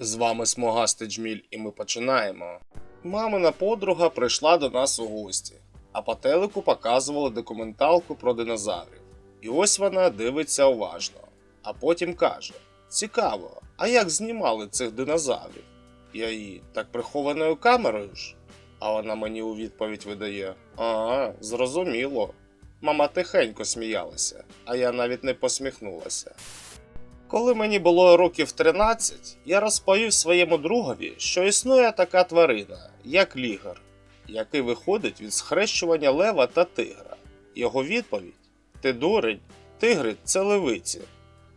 З вами Смугастий Джміль, і ми починаємо. Мамина подруга прийшла до нас у гості, а по телеку показували документалку про динозаврів. І ось вона дивиться уважно, а потім каже: Цікаво, а як знімали цих динозаврів? Я їй так прихованою камерою ж. А вона мені у відповідь видає: А, зрозуміло. Мама тихенько сміялася, а я навіть не посміхнулася. Коли мені було років 13, я розповів своєму другові, що існує така тварина, як лігар, який виходить від схрещування лева та тигра. Його відповідь: Ти дурень, тигри це левиці.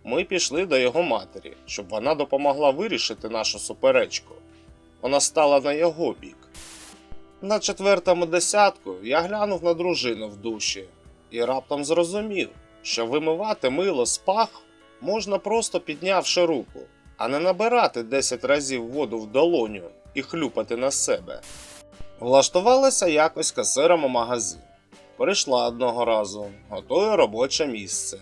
Ми пішли до його матері, щоб вона допомогла вирішити нашу суперечку. Вона стала на його бік. На четвертому десятку я глянув на дружину в душі і раптом зрозумів, що вимивати мило з пах можна просто піднявши руку, а не набирати 10 разів воду в долоню і хлюпати на себе. Влаштувалася якось касиром у магазин. Прийшла одного разу, готує робоче місце.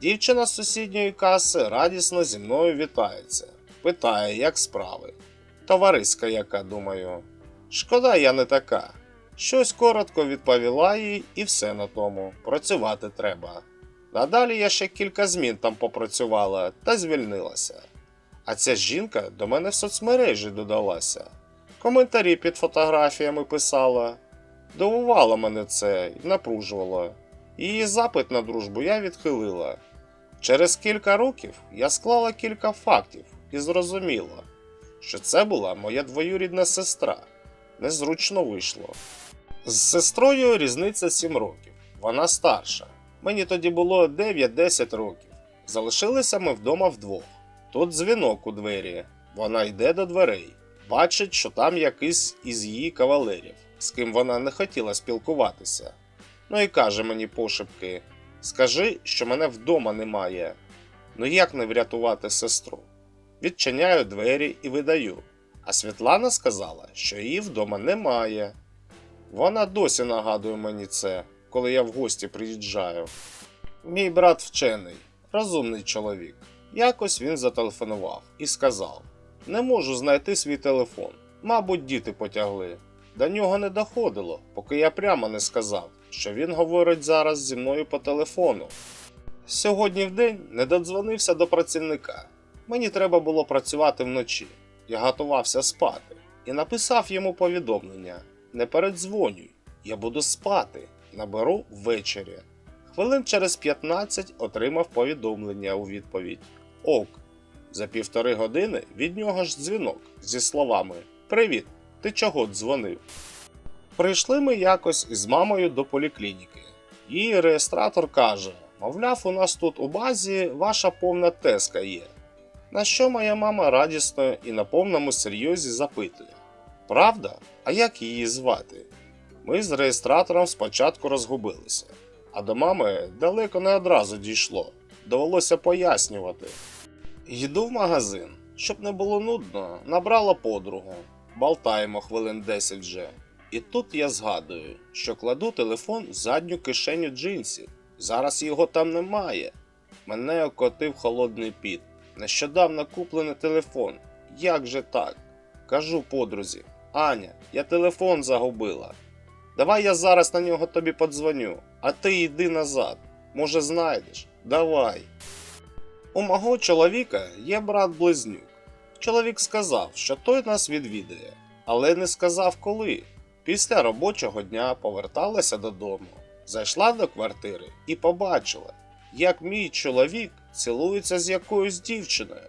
Дівчина з сусідньої каси радісно зі мною вітається, питає, як справи. Товариська яка, думаю. Шкода, я не така. Щось коротко відповіла їй, і все на тому. Працювати треба. Надалі я ще кілька змін там попрацювала та звільнилася. А ця жінка до мене в соцмережі додалася. Коментарі під фотографіями писала. Дивувало мене це і напружувало. Її запит на дружбу я відхилила. Через кілька років я склала кілька фактів і зрозуміла, що це була моя двоюрідна сестра. Незручно вийшло. З сестрою різниця 7 років. Вона старша. Мені тоді було 9-10 років. Залишилися ми вдома вдвох. Тут дзвінок у двері. Вона йде до дверей. Бачить, що там якийсь із її кавалерів, з ким вона не хотіла спілкуватися. Ну і каже мені пошепки: Скажи, що мене вдома немає. Ну як не врятувати сестру? Відчиняю двері і видаю. А Світлана сказала, що її вдома немає. Вона досі нагадує мені це, коли я в гості приїжджаю. Мій брат вчений, розумний чоловік. Якось він зателефонував і сказав: Не можу знайти свій телефон. Мабуть, діти потягли. До нього не доходило, поки я прямо не сказав, що він говорить зараз зі мною по телефону. Сьогодні в день не додзвонився до працівника. Мені треба було працювати вночі. Я готувався спати і написав йому повідомлення: Не передзвонюй, я буду спати, наберу ввечері. Хвилин через 15 отримав повідомлення у відповідь: Ок. За півтори години від нього ж дзвінок зі словами Привіт, ти чого дзвонив? Прийшли ми якось із мамою до поліклініки. Її реєстратор каже: Мовляв, у нас тут у базі ваша повна теска є. На що моя мама радісно і на повному серйозі запитує: Правда? А як її звати? Ми з реєстратором спочатку розгубилися, а до мами далеко не одразу дійшло. Довелося пояснювати. Йду в магазин, щоб не було нудно, набрала подругу. Болтаємо хвилин 10 вже. І тут я згадую, що кладу телефон в задню кишеню джинсів. Зараз його там немає. Мене окотив холодний піт. Нещодавно куплений телефон. Як же так? Кажу подрузі, Аня, я телефон загубила. Давай я зараз на нього тобі подзвоню, а ти йди назад. Може, знайдеш? Давай. У мого чоловіка є брат-близнюк. Чоловік сказав, що той нас відвідає, але не сказав коли. Після робочого дня поверталася додому, зайшла до квартири і побачила, як мій чоловік цілується з якоюсь дівчиною.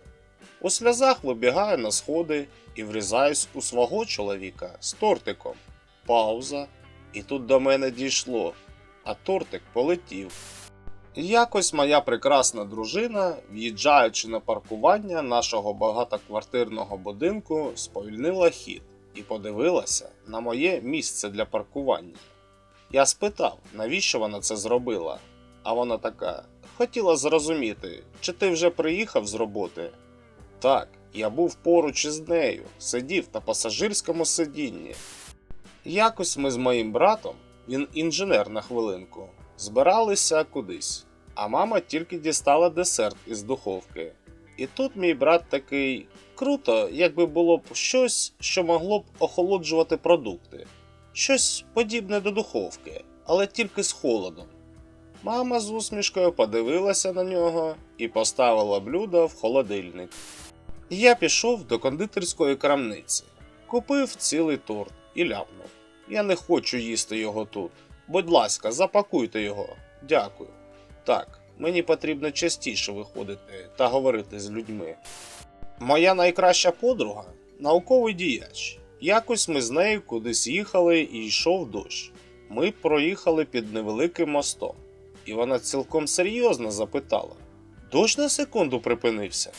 У сльозах вибігаю на сходи і врізаюсь у свого чоловіка з тортиком. Пауза. І тут до мене дійшло, а тортик полетів. Якось моя прекрасна дружина, в'їжджаючи на паркування нашого багатоквартирного будинку, сповільнила хід і подивилася на моє місце для паркування. Я спитав, навіщо вона це зробила, а вона така: хотіла зрозуміти, чи ти вже приїхав з роботи. Так, я був поруч із нею, сидів на пасажирському сидінні. Якось ми з моїм братом, він інженер на хвилинку, збиралися кудись, а мама тільки дістала десерт із духовки. І тут мій брат такий круто, якби було б щось, що могло б охолоджувати продукти. Щось подібне до духовки, але тільки з холодом. Мама з усмішкою подивилася на нього і поставила блюдо в холодильник. Я пішов до кондитерської крамниці, купив цілий торт і ляпнув. Я не хочу їсти його тут. Будь ласка, запакуйте його. Дякую. Так, мені потрібно частіше виходити та говорити з людьми. Моя найкраща подруга науковий діяч. Якось ми з нею кудись їхали і йшов дощ. Ми проїхали під невеликим мостом, і вона цілком серйозно запитала: Дощ на секунду припинився.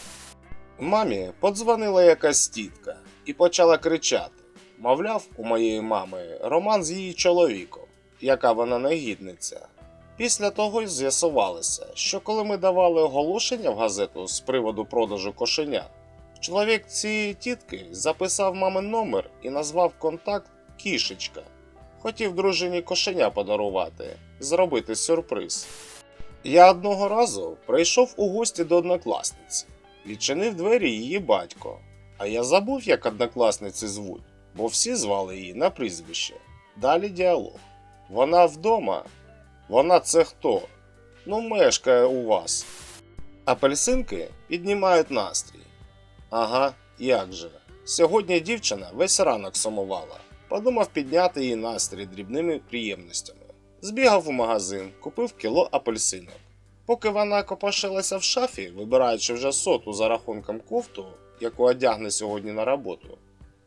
Мамі подзвонила якась тітка і почала кричати. Мовляв, у моєї мами роман з її чоловіком, яка вона негідниця. Після того й з'ясувалося, що коли ми давали оголошення в газету з приводу продажу кошенят, чоловік цієї тітки записав мамин номер і назвав контакт Кішечка. Хотів дружині кошеня подарувати, зробити сюрприз. Я одного разу прийшов у гості до однокласниці, відчинив двері її батько, а я забув, як однокласниці звуть, бо всі звали її на прізвище. Далі діалог. Вона вдома. Вона це хто? Ну, мешкає у вас. Апельсинки піднімають настрій. Ага, як же. Сьогодні дівчина весь ранок сумувала. Подумав підняти її настрій дрібними приємностями. Збігав у магазин, купив кіло апельсинок. Поки вона копошилася в шафі, вибираючи вже соту за рахунком кофту, яку одягне сьогодні на роботу,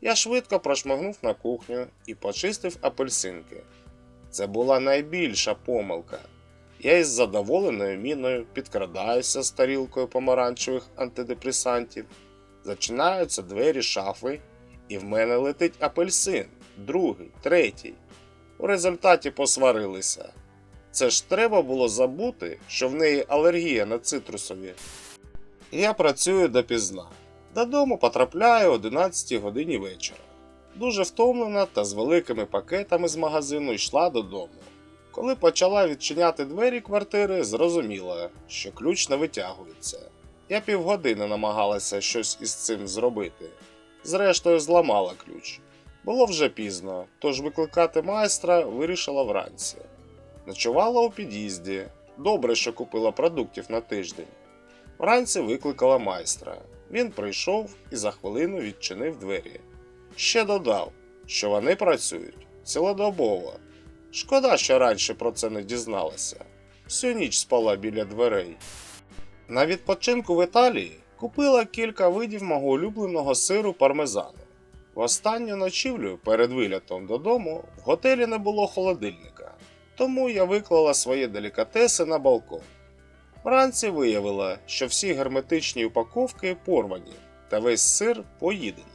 я швидко прошмигнув на кухню і почистив апельсинки. Це була найбільша помилка. Я із задоволеною міною підкрадаюся з тарілкою помаранчевих антидепресантів, зачинаються двері шафи, і в мене летить апельсин, другий, третій. У результаті посварилися. Це ж треба було забути, що в неї алергія на цитрусові. Я працюю допізна. Додому потрапляю о 11 годині вечора. Дуже втомлена та з великими пакетами з магазину йшла додому. Коли почала відчиняти двері квартири, зрозуміла, що ключ не витягується. Я півгодини намагалася щось із цим зробити. Зрештою, зламала ключ. Було вже пізно, тож викликати майстра вирішила вранці. Ночувала у під'їзді. Добре, що купила продуктів на тиждень. Вранці викликала майстра. Він прийшов і за хвилину відчинив двері. Ще додав, що вони працюють цілодобово. Шкода, що раніше про це не дізналася. Всю ніч спала біля дверей. На відпочинку в Італії купила кілька видів мого улюбленого сиру пармезану. В останню ночівлю перед вилітом додому в готелі не було холодильника, тому я виклала свої делікатеси на балкон. Вранці виявила, що всі герметичні упаковки порвані та весь сир поїдено.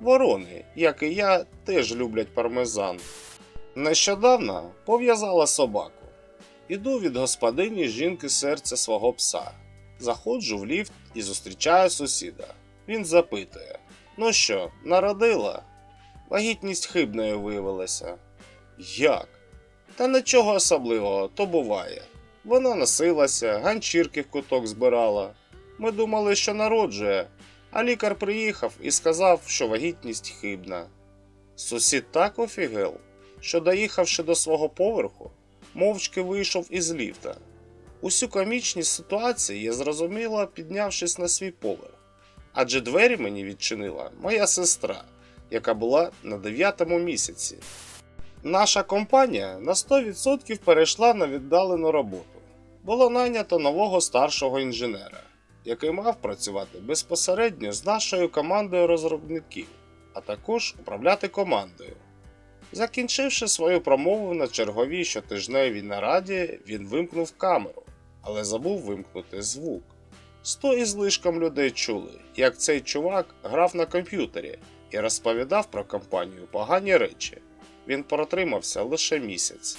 Ворони, як і я, теж люблять пармезан. Нещодавно пов'язала собаку. Іду від господині жінки серця свого пса. Заходжу в ліфт і зустрічаю сусіда. Він запитує: Ну що, народила? Вагітність хибною виявилася. Як? Та нічого особливого, то буває. Вона носилася, ганчірки в куток збирала. Ми думали, що народжує, а лікар приїхав і сказав, що вагітність хибна. Сусід так офігел, що, доїхавши до свого поверху, мовчки вийшов із ліфта. Усю комічність ситуації я зрозуміла, піднявшись на свій поверх. Адже двері мені відчинила моя сестра, яка була на дев'ятому місяці. Наша компанія на 100% перейшла на віддалену роботу. Було найнято нового старшого інженера, який мав працювати безпосередньо з нашою командою розробників, а також управляти командою. Закінчивши свою промову на черговій щотижневій нараді, він вимкнув камеру, але забув вимкнути звук. Сто із лишком людей чули, як цей чувак грав на комп'ютері і розповідав про компанію погані речі. Він протримався лише місяць.